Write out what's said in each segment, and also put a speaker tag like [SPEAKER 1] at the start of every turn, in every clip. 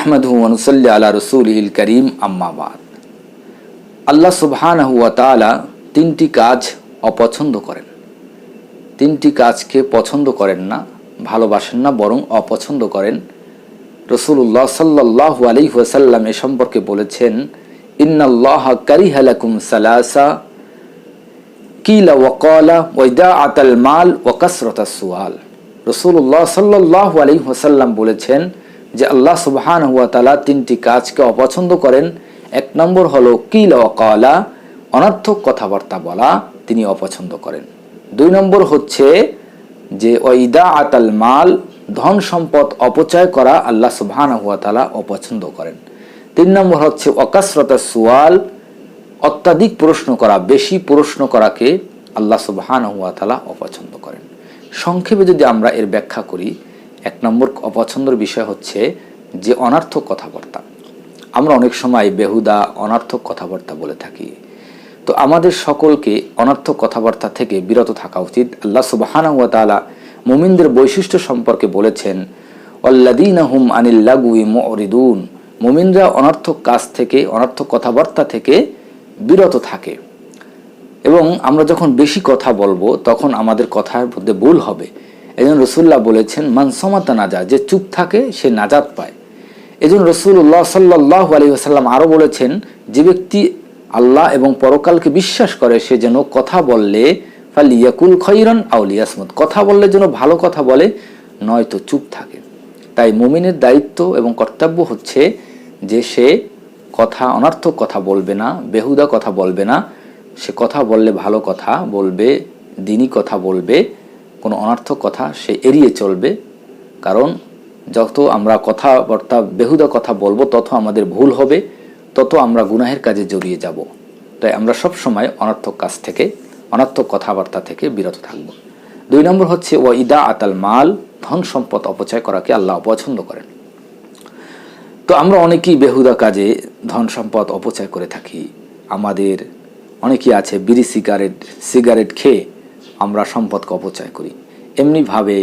[SPEAKER 1] নাহমাদহু ওয়ানুসাল্লি আলা রসুলহিল করিম আম্মাবাদ আল্লাহ সুবহানাহু ওয়া তাআলা তিনটি কাজ অপছন্দ করেন। তিনটি কাজকে পছন্দ করেন না, ভালোবাসেন না, বরং অপছন্দ করেন। রসুল্লাহ সাল্লাহ আলাইহি ওয়াসাল্লাম এ সম্পর্কে বলেছেন, ইন্নাল্লাহ কারিহালাকুম সালাসা। কিলা ওয়াকালা ওয়াইদা আতাল মাল ওয়া কাসরতা সুয়াল। রসুল্লাহ সাল্লাহ আলাইহি ওয়াসাল্লাম বলেছেন যে আল্লাহ সুবহান হুয়া তালা তিনটি কাজকে অপছন্দ করেন। এক নম্বর হলো, কিল ওয়াকালা অনর্থক কথাবার্তা বলা, তিনি অপছন্দ করেন। দুই নম্বর হচ্ছে যে ওইদা আতাল মাল, ধন সম্পদ অপচয় করা আল্লাহ সুবহান হুয়া তালা অপছন্দ করেন। তিন নম্বর হচ্ছে অকাসরতা সুয়াল, অত্যাধিক প্রশ্ন করা, বেশি প্রশ্ন করাকে আল্লাহ সুবহান হুয়া তালা অপছন্দ করেন। সংক্ষেপে যদি আমরা এর ব্যাখ্যা করি এক নম্বর অপছন্দের বিষয় হচ্ছে যে অনার্থক কথাবার্তা। আমরা অনেক সময় বেহুদা, অনার্থক কথাবার্তা বলে থাকি। তো আমাদের সকলকে অনার্থক কথাবার্তা থেকে বিরত থাকা উচিত। আল্লাহ সুবাহানা ওয়া তাআলা মুমিনদের বৈশিষ্ট্য সম্পর্কে বলেছেন অল্লাদিনাহুম আনিল্লাগুই মরিদুন। মুমিনরা অনার্থক কাজ থেকে, অনার্থক কথাবার্তা থেকে বিরত থাকে। এবং আমরা যখন বেশি কথা বলব, তখন আমাদের কথার মধ্যে ভুল হবে। এজন্য রসুল্লাহ বলেছেন মানসমাতা নাজা যে চুপ থাকে, সে নাজাত পায়। এজন্য রসুল্লাহ সাল্লাহ আলী আসাল্লাম আরও বলেছেন, যে ব্যক্তি আল্লাহ এবং পরকালকে বিশ্বাস করে, সে যেন কথা বললে ফালিয়াকুল খৈরন আউলিয়াসমত কথা বললে যেন ভালো কথা বলে নয়তো চুপ থাকে। তাই মুমিনের দায়িত্ব এবং কর্তব্য হচ্ছে যে সে কথা, অনার্থক কথা বলবে না, বেহুদা কথা বলবে না। সে কথা বললে ভালো কথা বলবে দিনই কথা বলবে কোনো অনার্থক কথা সে এড়িয়ে চলবে, কারণ যত আমরা কথাবার্তা, বেহুদা কথা বলব, তত আমাদের ভুল হবে, তত আমরা গুনাহের কাজে জড়িয়ে যাব। তাই আমরা সব সময় অনর্থক কাজ থেকে, অনার্থক কথাবার্তা থেকে বিরত থাকব। দুই নম্বর হচ্ছে ও ইদা আতাল মাল, ধন সম্পদ অপচয় করাকে আল্লাহ অপছন্দ করেন। তো আমরা অনেকেই বেহুদা কাজে ধন সম্পদ অপচয় করে থাকি। আমাদের অনেকেই আছে বিড়ি সিগারেট সিগারেট খেয়ে আমরা সম্পদকে অপচয় করি। এমনিভাবে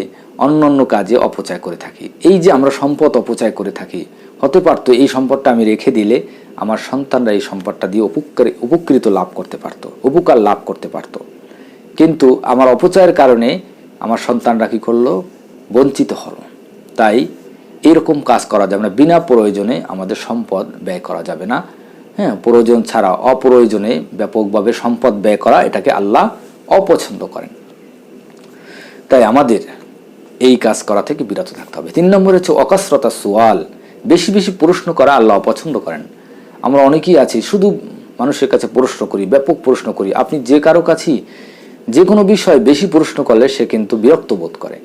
[SPEAKER 1] অন্য অন্য কাজে অপচয় করে থাকি। এই যে আমরা সম্পদ অপচয় করে থাকি হতে পারতো এই সম্পদটা আমি রেখে দিলে আমার সন্তানরা এই সম্পদটা দিয়ে উপকার উপকৃত লাভ করতে পারত, উপকার লাভ করতে পারত। কিন্তু আমার অপচয়ের কারণে আমার সন্তানরা কি করল? বঞ্চিত হলো। তাই এরকম কাজ করা যাবে না। বিনা প্রয়োজনে আমাদের সম্পদ ব্যয় করা যাবে না। হ্যাঁ প্রয়োজন ছাড়া অপ্রয়োজনে ব্যাপকভাবে সম্পদ ব্যয় করা, এটাকে আল্লাহ অপছন্দ করেন। তাই আমাদের এই কাজ করা থেকে বিরত থাকতে হবে। তিন নম্বর হচ্ছে অকাশ্রতা সোয়াল। বেশি বেশি প্রশ্ন করা আল্লাহ অপছন্দ করেন। আমরা অনেকেই আছি, শুধু মানুষের কাছে প্রশ্ন করি, ব্যাপক প্রশ্ন করি। আপনি যে কারও কাছেই যে কোনো বিষয় বেশি প্রশ্ন করলে সে কিন্তু বিরক্ত বোধ করে।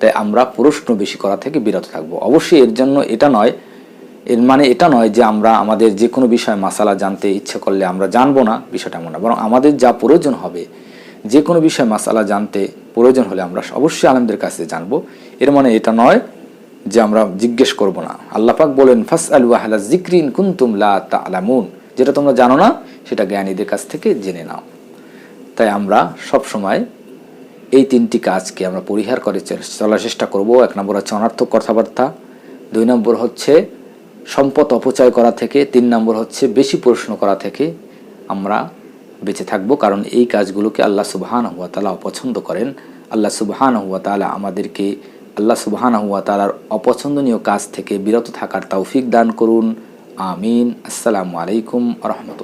[SPEAKER 1] তাই আমরা প্রশ্ন বেশি করা থেকে বিরত থাকব। অবশ্যই এর জন্য এটা নয়, এর মানে এটা নয় যে আমরা আমাদের যে কোনো বিষয় মাসালা জানতে ইচ্ছে করলে আমরা জানব না, বিষয়টা এমন না। বরং আমাদের যা প্রয়োজন হবে যে কোনো বিষয়ে মাসালা জানতে প্রয়োজন হলে আমরা অবশ্যই আলমদের কাছে জানব। এর মানে এটা নয় যে আমরা জিজ্ঞেস করব না। আল্লাপাক বলেন ফাস আলু আহলা জিক্রিন কুন্তুম লা তালামুন যেটা তোমরা জানো না, সেটা জ্ঞানীদের কাছ থেকে জেনে নাও। তাই আমরা সব সময় এই তিনটি কাজকে আমরা পরিহার করে চলার চেষ্টা করব। এক নম্বর হচ্ছে অনার্থক কথাবার্তা, দুই নম্বর হচ্ছে সম্পদ অপচয় করা থেকে, তিন নম্বর হচ্ছে বেশি প্রশ্ন করা থেকে আমরা বেঁচে থাকব, কারণ এই কাজগুলোকে আল্লাহ সুবাহান হুয়া তালা অপছন্দ করেন। আল্লাহ সুবাহান হুয়া তালা আমাদেরকে আল্লাহ সুবাহান হুয়া তালার অপছন্দনীয় কাজ থেকে বিরত থাকার তৌফিক দান করুন। আমিন। আসসালামু আলাইকুম রহমতুল্লা